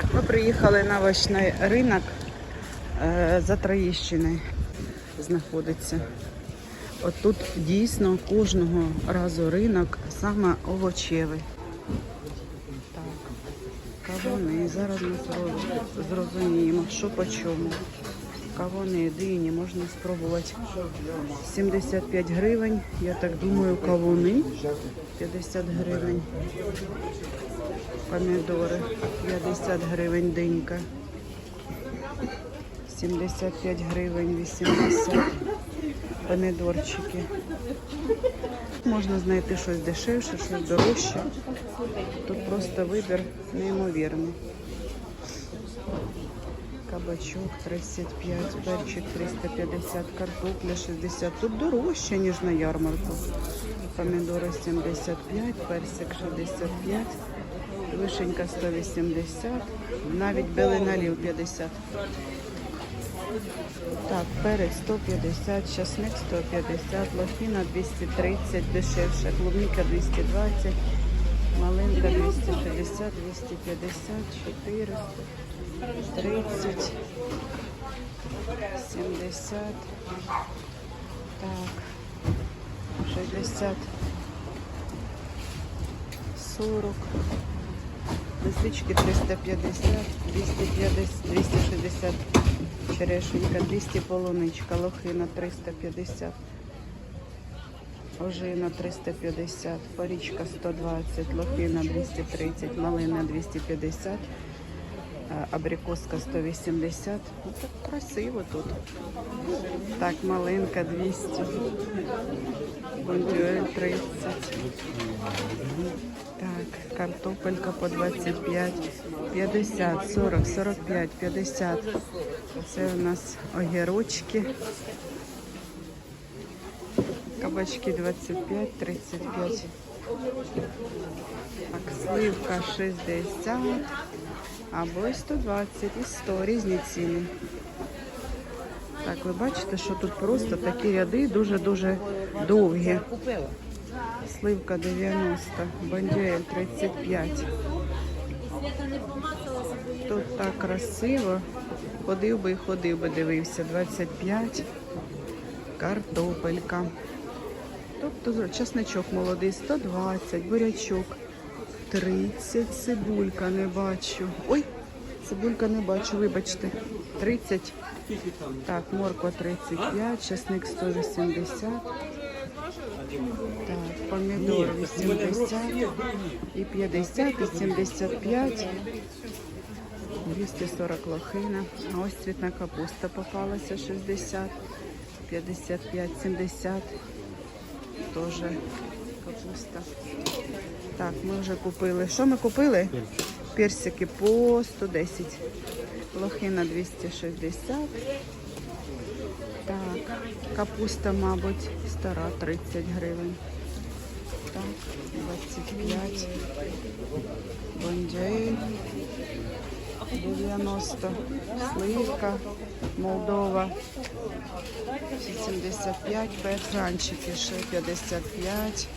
Так, ми приїхали на овочний ринок е, за Троєщиною знаходиться. От тут дійсно кожного разу ринок саме овочевий. Так, кавуни. Зараз ми зрозуміємо, що по чому. Кавуни, дині можна спробувати. 75 гривень, я так думаю, кавуни 50 гривень. Помідори 50 гривень динька. 75 гривень 80 помідорчики. Можна знайти щось дешевше, щось дорожче. Тут просто вибір неймовірний. Кабачок 35, перчик 350, картопля 60. Тут дорожче, ніж на ярмарку. Помідори 75, персик 65, вишенька 180, навіть белий налів 50. Так, перець 150, часник 150, лохіна 230, дешевше, клубніка 220, малинка 260, 250, 400, 30, 70, так, 60, 40, лисички 350, 250, 260, черешенька 200 полуничка, лохина 350, ожина 350, порічка 120, лохина 230, малина 250, а, абрикоска 180. Ну, так красиво тут. Так, малинка 200, бондюель 30. Так, картопелька по 25, 50, 40, 45, 50. Це у нас огірочки. Кабачки 25, 35. Так, сливка 60 або і 120 і 100. Різні ціни. Так, ви бачите, що тут просто такі ряди дуже-дуже довгі. Сливка 90, бандюель 35. Тут так красиво. Ходив би і ходив би, дивився. 25. Картопелька. Тобто чесничок молодий 120, бурячок 30, цибулька не бачу. Ой, цибулька не бачу, вибачте. 30. Так, морква 35, чесник 180. Так, помідор 80 і 50, і 75. 240 лохина. А ось цвітна капуста попалася 60, 55, 70. Теж капуста. Так, ми вже купили. Що ми купили? Персики по 110. Лохина 260. Так, капуста, мабуть, стара 30 гривень. Так, 25. Бондюель. 90. Сливка. Молдова. 75. Петранчики ще 55.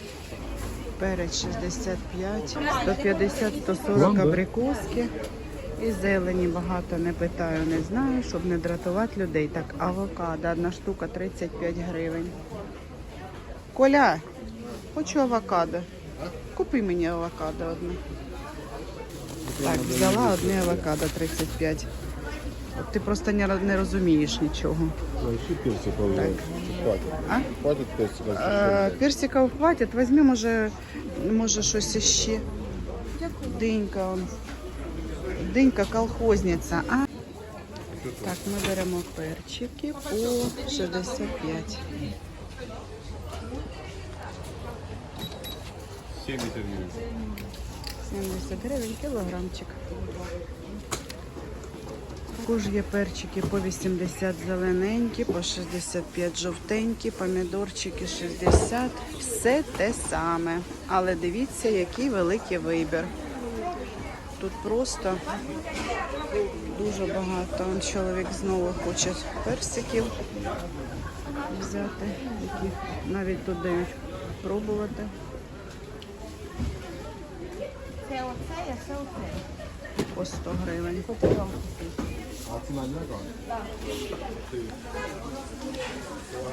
Перець 65. 150, 140 абрикоски. І зелені багато не питаю, не знаю, щоб не дратувати людей. Так, авокадо, одна штука 35 гривень. Коля, хочу авокадо. Купи мені авокадо одне. Так, взяла одне авокадо 35. От ти просто не, не розумієш нічого. Еще персиков взять. А? Хватит персиков. Е, хватить, візьми, може, може щось іще. Динька. Он. Динька колхозниця. А? Так, ми беремо перчики по 65. 70 гривен. 70 гривень кілограмчик. Також є перчики по 80 зелененькі, по 65 жовтенькі, помідорчики 60. Все те саме. Але дивіться, який великий вибір. Тут просто дуже багато. Он чоловік знову хоче персиків взяти, яких навіть тут дають пробувати. Це оце, а це оце. По 100 гривень.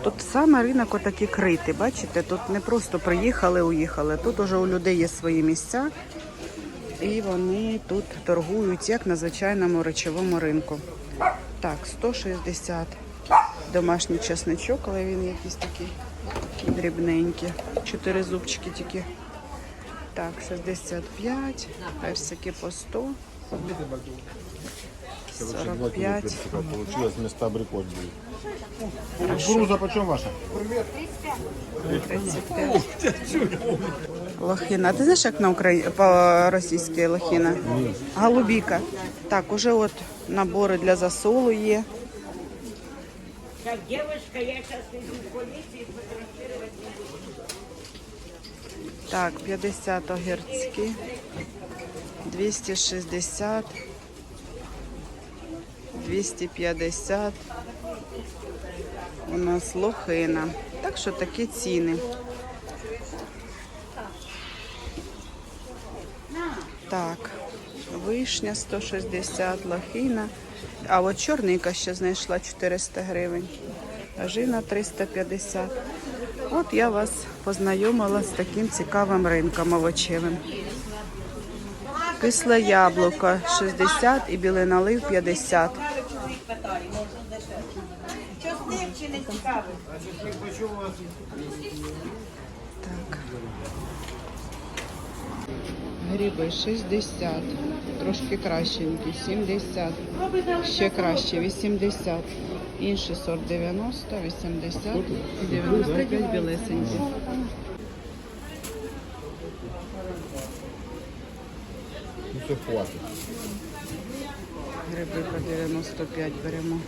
Тут саме ринок отакий критий, бачите? Тут не просто приїхали, уїхали. Тут уже у людей є свої місця, і вони тут торгують як на звичайному речовому ринку. Так, 160 домашній чесничок, але він якийсь такий дрібненький. Чотири зубчики тільки. Так, 65, персики по 100, Короче, два кило 45. получилось, вместо абрикос будет. Кукуруза почем ваша? 35. Лохина. А ти знаєш, як на Украї... по-російськи лохина? Голубіка. Так, уже от набори для засолу є. Так, девушка, я сейчас иду в полицию фотографировать. Так, 50 огірці. 260. 250. У нас лохина. Так що такі ціни. Так, вишня 160, лохина. А от чорника ще знайшла 400 гривень. Ажина 350. От я вас познайомила з таким цікавим ринком овочевим. Кисле яблуко 60 і білий налив 50. Чосник чи не цікавий? Так. Гриби 60. Трошки кращенькі, 70. Ще краще, 80. Інший сорт 90, 80, 95 білесенькі. Ну все хватить. Гриби по 95 беремо.